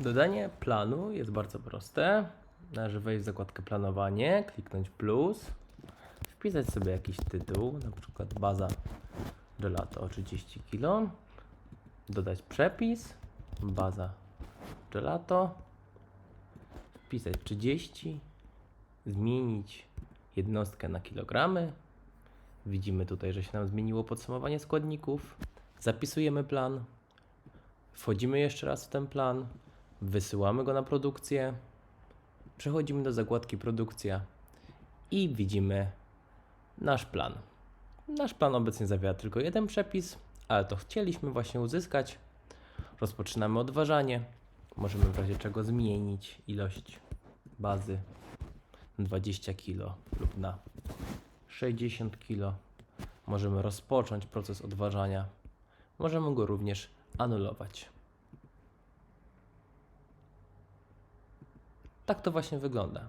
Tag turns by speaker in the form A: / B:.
A: Dodanie planu jest bardzo proste. Należy wejść w zakładkę planowanie, kliknąć plus, wpisać sobie jakiś tytuł, na przykład baza gelato 30 kg, dodać przepis, baza gelato, wpisać 30, zmienić jednostkę na kilogramy. Widzimy tutaj, że się nam zmieniło podsumowanie składników. Zapisujemy plan, wchodzimy jeszcze raz w ten plan, wysyłamy go na produkcję, przechodzimy do zakładki produkcja i widzimy nasz plan. Nasz plan obecnie zawiera tylko jeden przepis, ale to chcieliśmy właśnie uzyskać. Rozpoczynamy odważanie. Możemy w razie czego zmienić ilość bazy na 20 kg lub na 60 kg. Możemy rozpocząć proces odważania. Możemy go również anulować. Tak to właśnie wygląda.